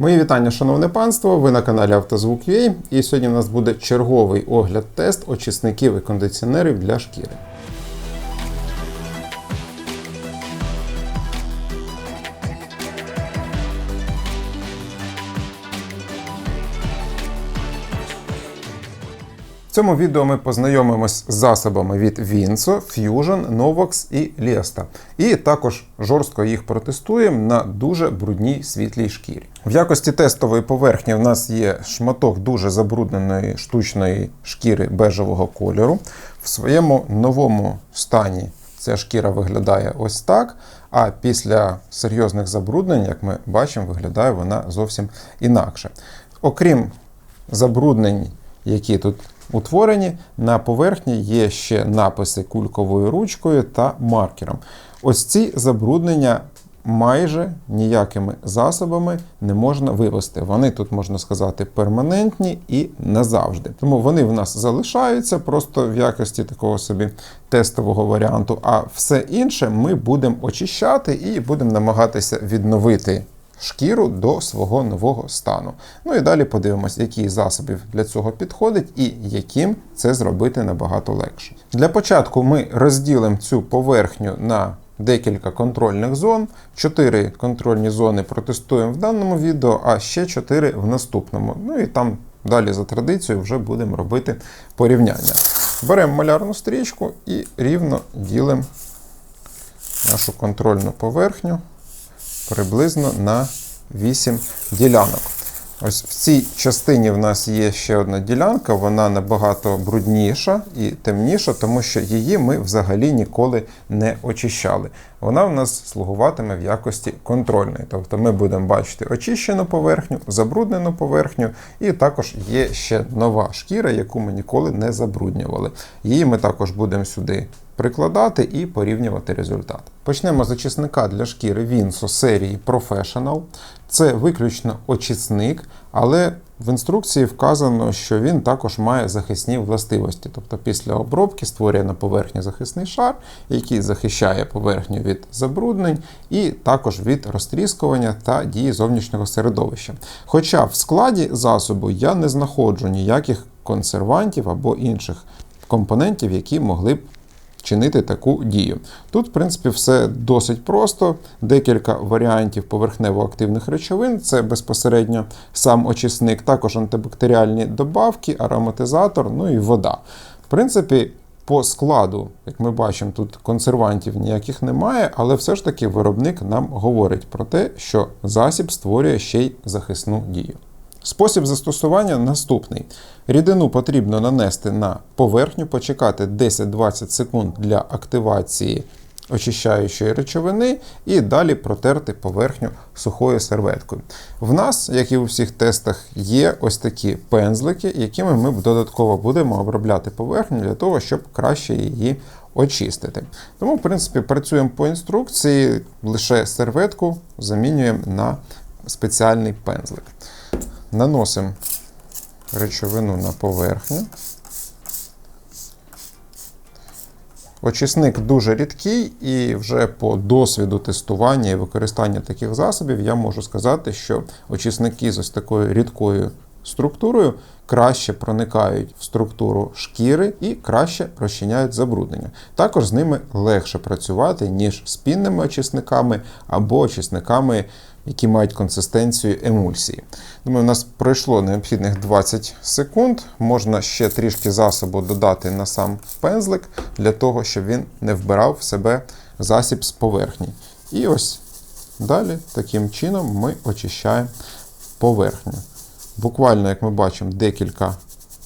Мої вітання, шановне панство. Ви на каналі Автозвук.ua і сьогодні у нас буде черговий огляд-тест очисників і кондиціонерів для шкіри. Цьому відео ми познайомимось з засобами від Vinso, Fusion, Novox і Liesta. І також жорстко їх протестуємо на дуже брудній світлій шкірі. В якості тестової поверхні в нас є шматок дуже забрудненої штучної шкіри бежевого кольору. В своєму новому стані ця шкіра виглядає ось так. А після серйозних забруднень, як ми бачимо, виглядає вона зовсім інакше. Окрім забруднень, які тут утворені, на поверхні є ще написи кульковою ручкою та маркером. Ось ці забруднення майже ніякими засобами не можна вивести. Вони тут, можна сказати, перманентні і назавжди. Тому вони в нас залишаються просто в якості такого собі тестового варіанту. А все інше ми будемо очищати і будемо намагатися відновити шкіру до свого нового стану. Ну і далі подивимось, які засобів для цього підходить і яким це зробити набагато легше. Для початку ми розділимо цю поверхню на декілька контрольних зон. Чотири контрольні зони протестуємо в даному відео, а ще чотири в наступному. Ну і там далі за традицією вже будемо робити порівняння. Беремо малярну стрічку і рівно ділимо нашу контрольну поверхню приблизно на 8 ділянок. Ось в цій частині в нас є ще одна ділянка, вона набагато брудніша і темніша, тому що її ми взагалі ніколи не очищали. Вона в нас слугуватиме в якості контрольної. Тобто ми будемо бачити очищену поверхню, забруднену поверхню, і також є ще нова шкіра, яку ми ніколи не забруднювали. Її ми також будемо сюди прикладати і порівнювати результат. Почнемо з очисника для шкіри Vinso серії Professional. Це виключно очисник, але в інструкції вказано, що він також має захисні властивості. Тобто після обробки створює на поверхні захисний шар, який захищає поверхню від забруднень і також від розтріскування та дії зовнішнього середовища. Хоча в складі засобу я не знаходжу ніяких консервантів або інших компонентів, які могли б чинити таку дію. Тут, в принципі, все досить просто. Декілька варіантів поверхнево-активних речовин це безпосередньо сам очисник, також антибактеріальні добавки, ароматизатор, ну і вода. В принципі, по складу, як ми бачимо, тут консервантів ніяких немає, але все ж таки виробник нам говорить про те, що засіб створює ще й захисну дію. Спосіб застосування наступний. Рідину потрібно нанести на поверхню, почекати 10-20 секунд для активації очищаючої речовини і далі протерти поверхню сухою серветкою. В нас, як і у всіх тестах, є ось такі пензлики, якими ми додатково будемо обробляти поверхню для того, щоб краще її очистити. Тому, в принципі, працюємо по інструкції, лише серветку замінюємо на спеціальний пензлик. Наносимо речовину на поверхню. Очисник дуже рідкий, і вже по досвіду тестування і використання таких засобів я можу сказати, що очисники з ось такою рідкою структурою краще проникають в структуру шкіри і краще розчиняють забруднення. Також з ними легше працювати, ніж з пінними очисниками або очисниками які мають консистенцію емульсії. Думаю, у нас пройшло необхідних 20 секунд. Можна ще трішки засобу додати на сам пензлик, для того, щоб він не вбирав в себе засіб з поверхні. І ось далі таким чином ми очищаємо поверхню. Буквально, як ми бачимо, декілька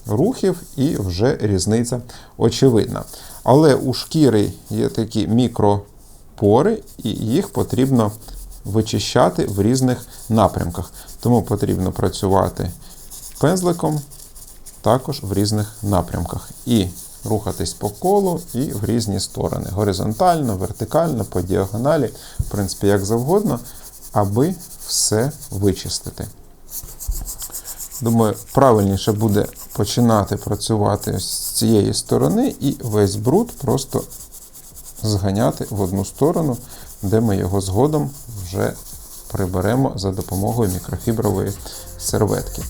рухів, і вже різниця очевидна. Але у шкіри є такі мікропори, і їх потрібно вичищати в різних напрямках. Тому потрібно працювати пензликом також в різних напрямках. І рухатись по колу і в різні сторони. Горизонтально, вертикально, по діагоналі, в принципі, як завгодно, аби все вичистити. Думаю, правильніше буде починати працювати з цієї сторони і весь бруд просто зганяти в одну сторону, де ми його згодом вже приберемо за допомогою мікрофібрової серветки.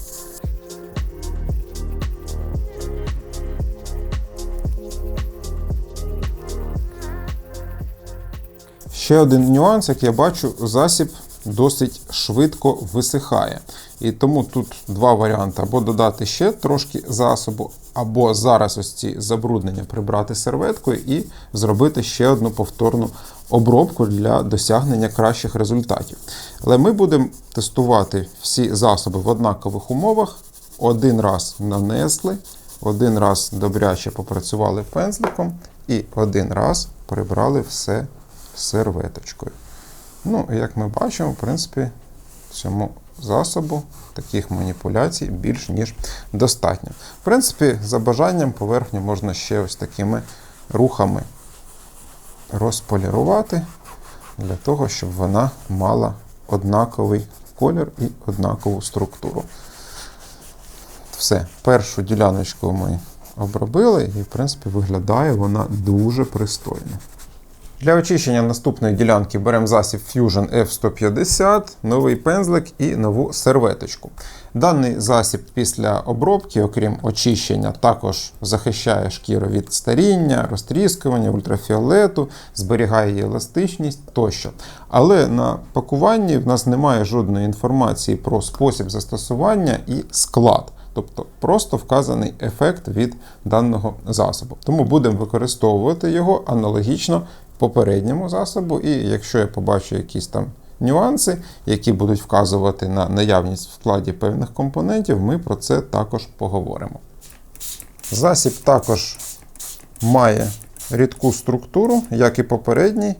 Ще один нюанс, як я бачу, засіб досить швидко висихає. І тому тут два варіанти: або додати ще трошки засобу, або зараз ось ці забруднення прибрати серветкою і зробити ще одну повторну обробку для досягнення кращих результатів. Але ми будемо тестувати всі засоби в однакових умовах. Один раз нанесли, один раз добряче попрацювали пензликом, і один раз прибрали все серветочкою. Ну, як ми бачимо, в принципі, цьому засобу таких маніпуляцій більш ніж достатньо. В принципі, за бажанням поверхню можна ще ось такими рухами розполірувати, для того, щоб вона мала однаковий колір і однакову структуру. Все, першу діляночку ми обробили, і, в принципі, виглядає вона дуже пристойно. Для очищення наступної ділянки беремо засіб Fusion F150, новий пензлик і нову серветочку. Даний засіб після обробки, окрім очищення, також захищає шкіру від старіння, розтріскування, ультрафіолету, зберігає її еластичність тощо. Але на пакуванні в нас немає жодної інформації про спосіб застосування і склад. Тобто просто вказаний ефект від даного засобу. Тому будемо використовувати його аналогічно попередньому засобу, і якщо я побачу якісь там нюанси, які будуть вказувати на наявність в складі певних компонентів, ми про це також поговоримо. Засіб також має рідку структуру, як і попередній,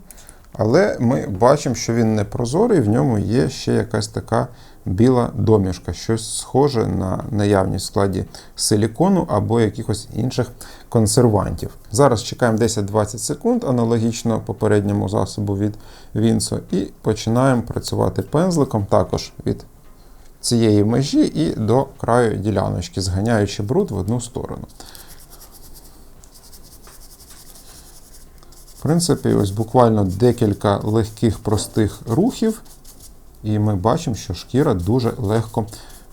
але ми бачимо, що він не прозорий, в ньому є ще якась така біла домішка, щось схоже на наявність в складі силікону або якихось інших консервантів. Зараз чекаємо 10-20 секунд, аналогічно попередньому засобу від Вінсо, і починаємо працювати пензликом також від цієї межі і до краю діляночки, зганяючи бруд в одну сторону. В принципі, ось буквально декілька легких простих рухів, і ми бачимо, що шкіра дуже легко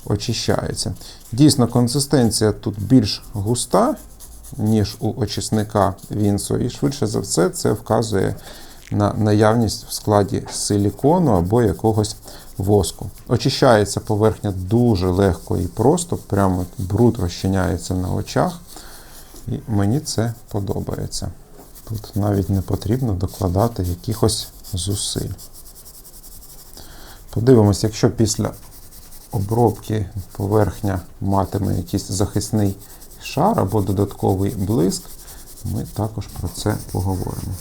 очищається. Дійсно, консистенція тут більш густа, ніж у очисника Вінсо, і швидше за все це вказує на наявність в складі силікону або якогось воску. Очищається поверхня дуже легко і просто, прямо бруд розчиняється на очах. І мені це подобається. Тут навіть не потрібно докладати якихось зусиль. Подивимось, якщо після обробки поверхня матиме якийсь захисний шар або додатковий блиск, ми також про це поговоримо.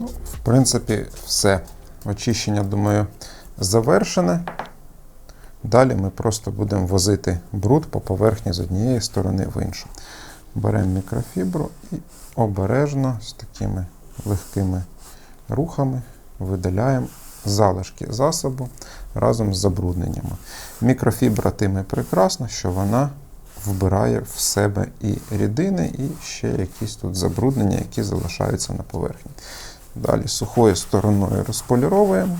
Ну, В принципі, все. Очищення, думаю, завершене. Далі ми просто будемо возити бруд по поверхні з однієї сторони в іншу. Беремо мікрофібру і обережно з такими легкими рухами видаляємо залишки засобу разом з забрудненнями. Мікрофібра тим і прекрасна, що вона вбирає в себе і рідини, і ще якісь тут забруднення, які залишаються на поверхні. Далі сухою стороною розполіровуємо.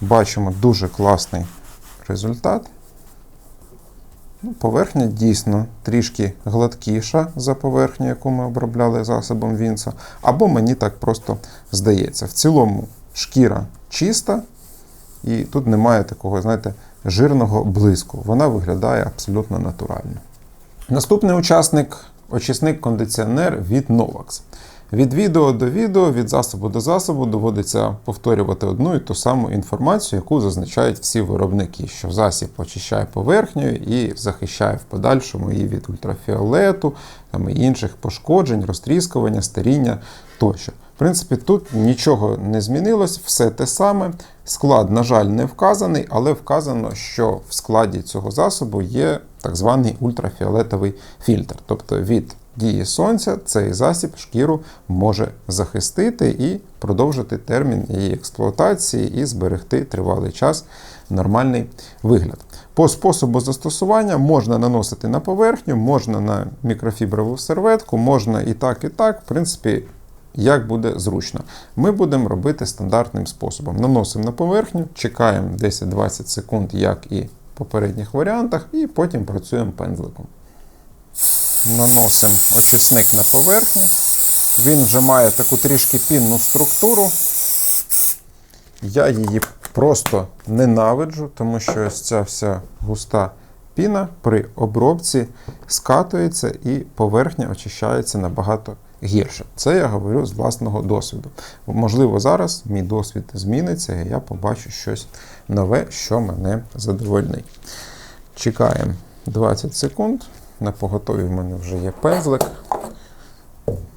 Бачимо дуже класний результат. Ну, Поверхня дійсно трішки гладкіша за поверхню, яку ми обробляли засобом Вінса, або мені так просто здається. В цілому шкіра чиста, і тут немає такого, знаєте, жирного блиску. Вона виглядає абсолютно натурально. Наступний учасник очисник кондиціонер від Novax. Від відео до відео, від засобу до засобу доводиться повторювати одну і ту саму інформацію, яку зазначають всі виробники, що засіб очищає поверхню і захищає в подальшому її від ультрафіолету, там, і інших пошкоджень, розтріскування, старіння тощо. В принципі, тут нічого не змінилось, все те саме. Склад, на жаль, не вказаний, але вказано, що в складі цього засобу є так званий ультрафіолетовий фільтр. Тобто від дії сонця цей засіб шкіру може захистити і продовжити термін її експлуатації і зберегти тривалий час нормальний вигляд. По способу застосування можна наносити на поверхню, можна на мікрофіброву серветку, можна і так, і так. В принципі, як буде зручно. Ми будемо робити стандартним способом. Наносимо на поверхню, чекаємо 10-20 секунд, як і в попередніх варіантах, і потім працюємо пензликом. Наносимо очисник на поверхню. Він вже має таку трішки пінну структуру. Я її просто ненавиджу, тому що ось ця вся густа піна при обробці скатується і поверхня очищається набагато гірше. Це я говорю з власного досвіду. Можливо, зараз мій досвід зміниться, і я побачу щось нове, що мене задовольнить. Чекаємо 20 секунд. На поготові в мене вже є пензлик.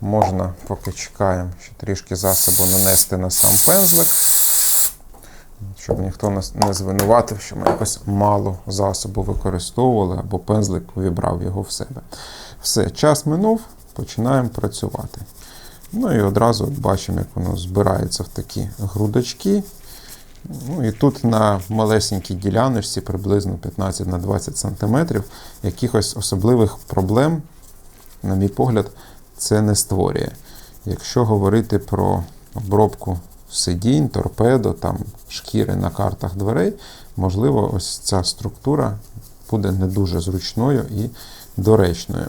Можна, поки чекаємо, ще трішки засобу нанести на сам пензлик, щоб ніхто нас не звинуватив, що ми якось мало засобу використовували або пензлик увібрав його в себе. Все, час минув, починаємо працювати. Ну і одразу бачимо, як воно збирається в такі грудочки. Ну і тут на малесенькій діляночці, приблизно 15 на 20 см, якихось особливих проблем, на мій погляд, це не створює. Якщо говорити про обробку сидінь, торпедо, там, шкіри на картах дверей, можливо, ось ця структура буде не дуже зручною і доречною.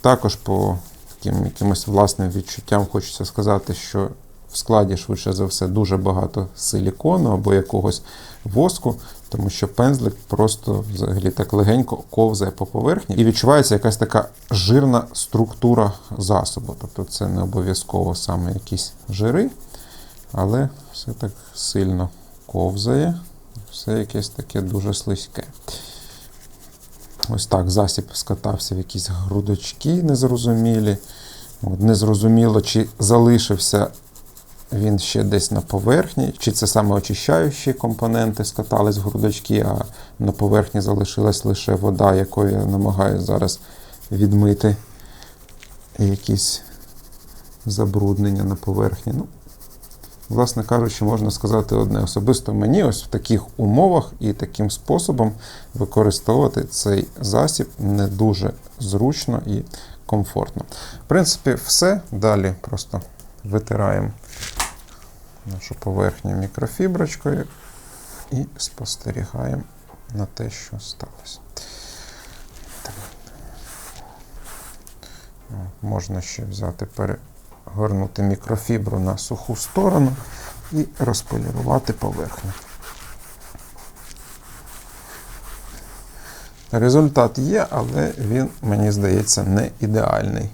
Також по таким якимось власним відчуттям хочеться сказати, що в складі, швидше за все, дуже багато силікону або якогось воску, тому що пензлик просто взагалі так легенько ковзає по поверхні і відчувається якась така жирна структура засобу. Тобто це не обов'язково саме якісь жири, але все так сильно ковзає, все якесь таке дуже слизьке. Ось так засіб скатався в якісь грудочки незрозумілі. От, Незрозуміло, чи залишився він ще десь на поверхні, чи це саме очищаючі компоненти скатались в грудочки, а на поверхні залишилась лише вода, якою я намагаюся зараз відмити якісь забруднення на поверхні. Ну, Власне кажучи, можна сказати одне. Особисто мені ось в таких умовах і таким способом використовувати цей засіб не дуже зручно і комфортно. В принципі, все. Далі просто витираємо нашу поверхню мікрофіброчкою і спостерігаємо на те, що сталося. Так. Можна ще взяти, перегорнути мікрофібру на суху сторону і розполірувати поверхню. Результат є, але він, мені здається, не ідеальний.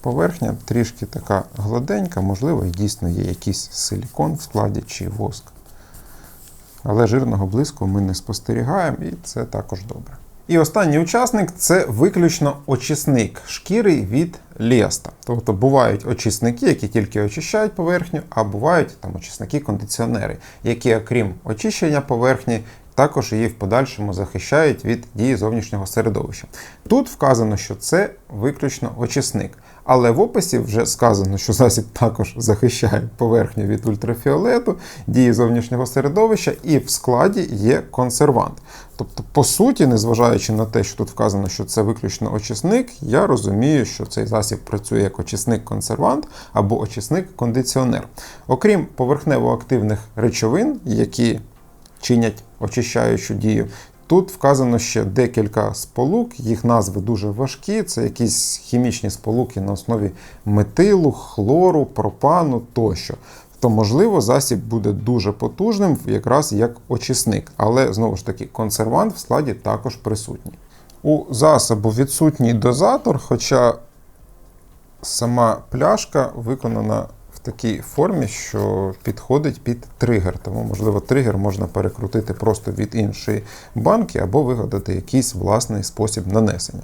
Поверхня трішки така гладенька, можливо, і дійсно є якийсь силікон в складі чи воск. Але жирного блиску ми не спостерігаємо, і це також добре. І останній учасник це виключно очисник шкіри від лєста. Тобто бувають очисники, які тільки очищають поверхню, а бувають там очисники-кондиціонери, які, окрім очищення поверхні, також її в подальшому захищають від дії зовнішнього середовища. Тут вказано, що це виключно очисник. Але в описі вже сказано, що засіб також захищає поверхню від ультрафіолету, дії зовнішнього середовища, і в складі є консервант. Тобто, по суті, незважаючи на те, що тут вказано, що це виключно очисник, я розумію, що цей засіб працює як очисник-консервант або очисник-кондиціонер. Окрім поверхнево-активних речовин, які чинять очищаючу дію. Тут вказано ще декілька сполук, їх назви дуже важкі. Це якісь хімічні сполуки на основі метилу, хлору, пропану тощо. То, можливо, засіб буде дуже потужним, якраз як очисник. Але знову ж таки, консервант в складі також присутній. У засобу відсутній дозатор, хоча сама пляшка виконана такій формі, що підходить під тригер. Тому, можливо, тригер можна перекрутити просто від іншої банки або вигадати якийсь власний спосіб нанесення.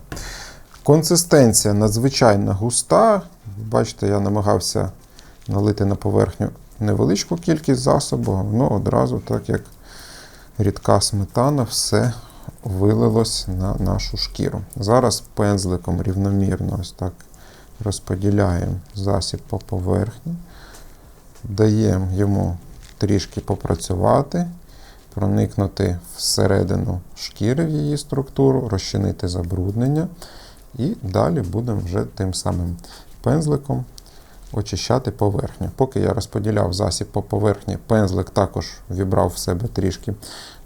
Консистенція надзвичайно густа. Бачите, я намагався налити на поверхню невеличку кількість засобу, воно одразу, так як рідка сметана, все вилилось на нашу шкіру. Зараз пензликом рівномірно ось так розподіляємо засіб по поверхні, даємо йому трішки попрацювати, проникнути всередину шкіри в її структуру, розчинити забруднення. І далі будемо вже тим самим пензликом очищати поверхню. Поки я розподіляв засіб по поверхні, пензлик також вібрав в себе трішки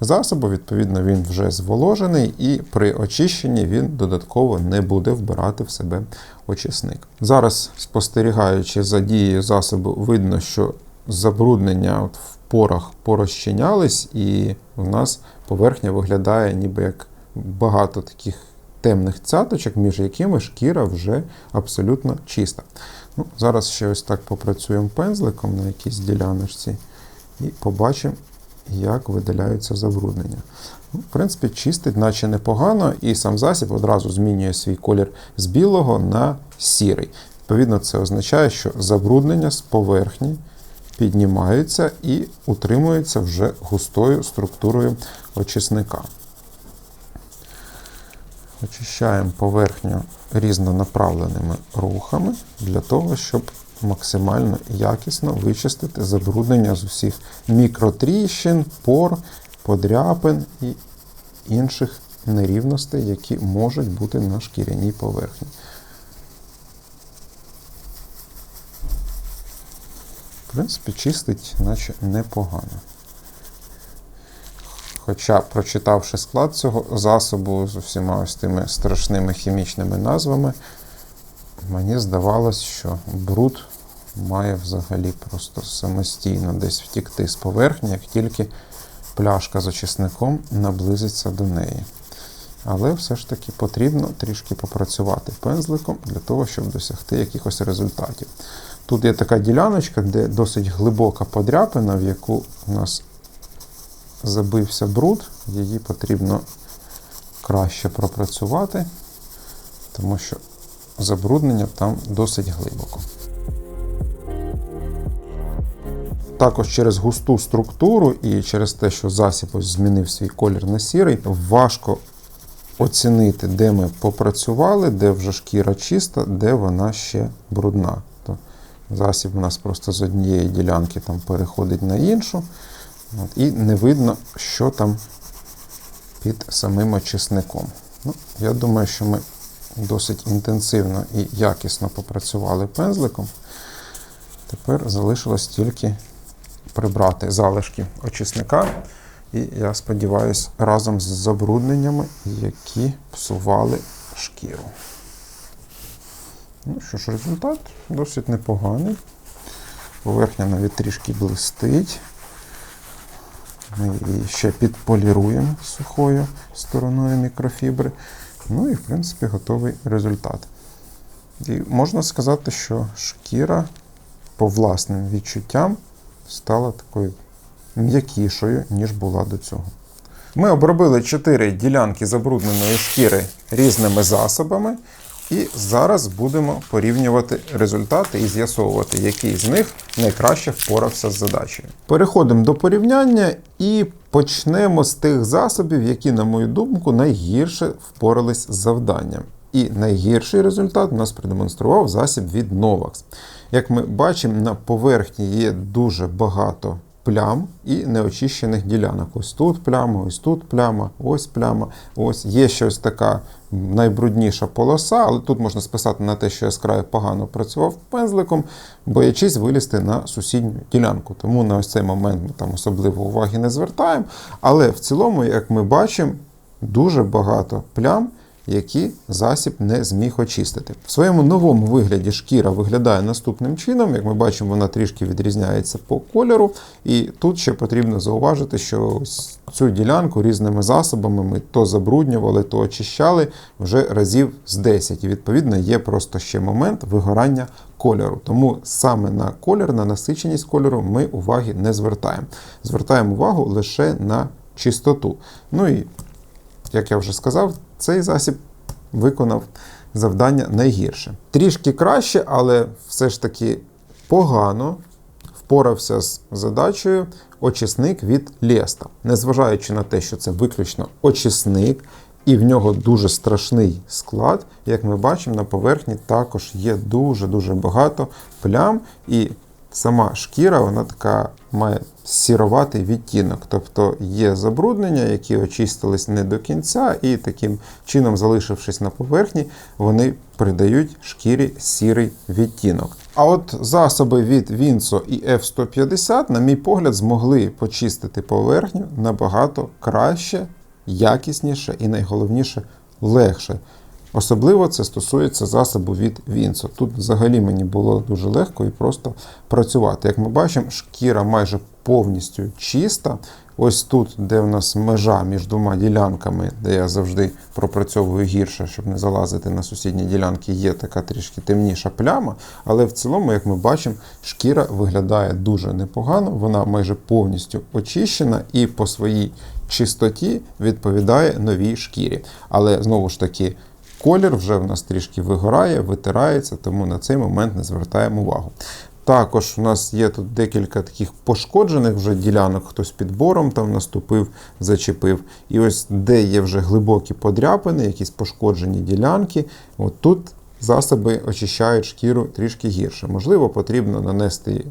засобу, відповідно, він вже зволожений, і при очищенні він додатково не буде вбирати в себе очисник. Зараз, спостерігаючи за дією засобу, видно, що забруднення от в порах порозчинялись, і у нас поверхня виглядає ніби як багато таких темних цяточок, між якими шкіра вже абсолютно чиста. Ну, Зараз ще ось так попрацюємо пензликом на якійсь діляночці і побачимо, як видаляються забруднення. Ну, В принципі, чистить, наче непогано, і сам засіб одразу змінює свій колір з білого на сірий. Відповідно, це означає, що забруднення з поверхні піднімаються і утримуються вже густою структурою очисника. Очищаємо поверхню різнонаправленими рухами для того, щоб максимально якісно вичистити забруднення з усіх мікротріщин, пор, подряпин і інших нерівностей, які можуть бути на шкіряній поверхні. В принципі, чистить, наче непогано. Хоча, прочитавши склад цього засобу з усіма ось тими страшними хімічними назвами, мені здавалось, що бруд має взагалі просто самостійно десь втікти з поверхні, як тільки пляшка з очисником наблизиться до неї. Але все ж таки потрібно трішки попрацювати пензликом для того, щоб досягти якихось результатів. Тут є така діляночка, де досить глибока подряпина, в яку у нас забився бруд, її потрібно краще пропрацювати, тому що забруднення там досить глибоко. Також через густу структуру і через те, що засіб ось змінив свій колір на сірий, важко оцінити, де ми попрацювали, де вже шкіра чиста, де вона ще брудна. То засіб у нас просто з однієї ділянки там переходить на іншу. От, І не видно, що там під самим очисником. Ну, Я думаю, що ми досить інтенсивно і якісно попрацювали пензликом. Тепер залишилось тільки прибрати залишки очисника. І я сподіваюся, разом з забрудненнями, які псували шкіру. Ну що ж, результат досить непоганий. Поверхня навіть трішки блистить. Ми її ще підполіруємо сухою стороною мікрофібри. Ну і, в принципі, готовий результат. І можна сказати, що шкіра по власним відчуттям стала такою м'якішою, ніж була до цього. Ми обробили 4 ділянки забрудненої шкіри різними засобами. І зараз будемо порівнювати результати і з'ясовувати, який з них найкраще впорався з задачею. Переходимо до порівняння і почнемо з тих засобів, які, на мою думку, найгірше впорались з завданням. І найгірший результат нас продемонстрував засіб від Novax. Як ми бачимо, на поверхні є дуже багато плям і неочищених ділянок. Ось тут пляма, ось тут пляма, ось пляма. Ось є щось така найбрудніша полоса, але тут можна списати на те, що я погано працював пензликом, боячись вилізти на сусідню ділянку. Тому на ось цей момент ми там особливо уваги не звертаємо. Але в цілому, як ми бачимо, дуже багато плям які засіб не зміг очистити. В своєму новому вигляді шкіра виглядає наступним чином. Як ми бачимо, вона трішки відрізняється по кольору. І тут ще потрібно зауважити, що ось цю ділянку різними засобами ми то забруднювали, то очищали вже разів з 10. І відповідно є просто ще момент вигорання кольору. Тому саме на колір, на насиченість кольору ми уваги не звертаємо. Звертаємо увагу лише на чистоту. Ну і як я вже сказав, цей засіб виконав завдання найгірше. Трішки краще, але все ж таки погано впорався з задачею очисник від Лєста. Незважаючи на те, що це виключно очисник, і в нього дуже страшний склад, як ми бачимо, на поверхні також є дуже-дуже багато плям, і сама шкіра вона така має сіроватий відтінок. Тобто є забруднення, які очистились не до кінця, і таким чином, залишившись на поверхні, вони придають шкірі сірий відтінок. А от засоби від Vinso і F150, на мій погляд, змогли почистити поверхню набагато краще, якісніше і найголовніше легше. Особливо це стосується засобу від Vinso. Тут взагалі мені було дуже легко і просто працювати. Як ми бачимо, шкіра майже повністю чиста. Ось тут, де в нас межа між двома ділянками, де я завжди пропрацьовую гірше, щоб не залазити на сусідні ділянки, є така трішки темніша пляма. Але в цілому, як ми бачимо, шкіра виглядає дуже непогано, вона майже повністю очищена і по своїй чистоті відповідає новій шкірі. Але знову ж таки. Колір вже в нас трішки вигорає, витирається, тому на цей момент не звертаємо увагу. Також у нас є тут декілька таких пошкоджених вже ділянок, хтось під бором там наступив, зачепив. І ось де є вже глибокі подряпини, якісь пошкоджені ділянки. От тут засоби очищають шкіру трішки гірше. Можливо, потрібно нанести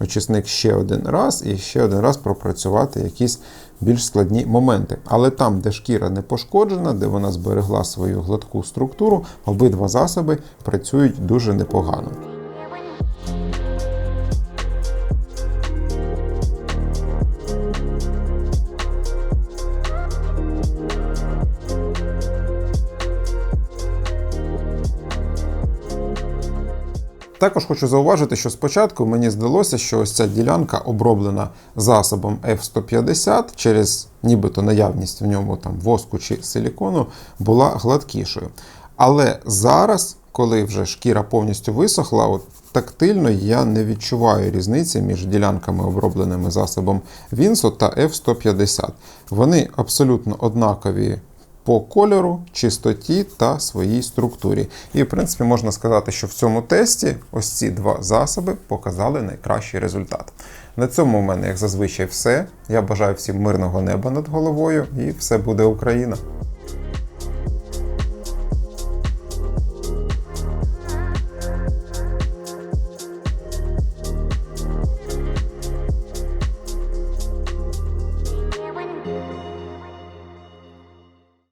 очисник ще один раз і ще один раз пропрацювати якісь більш складні моменти. Але там, де шкіра не пошкоджена, де вона зберегла свою гладку структуру, обидва засоби працюють дуже непогано. Також хочу зауважити, що спочатку мені здалося, що ось ця ділянка оброблена засобом F150 через нібито наявність в ньому там воску чи силікону, була гладкішою. Але зараз, коли вже шкіра повністю висохла, от тактильно я не відчуваю різниці між ділянками, обробленими засобом Vinso та F150. Вони абсолютно однакові по кольору, чистоті та своїй структурі. І, в принципі, можна сказати, що в цьому тесті ось ці два засоби показали найкращий результат. На цьому в мене, як зазвичай, все. Я бажаю всім мирного неба над головою, і все буде Україна!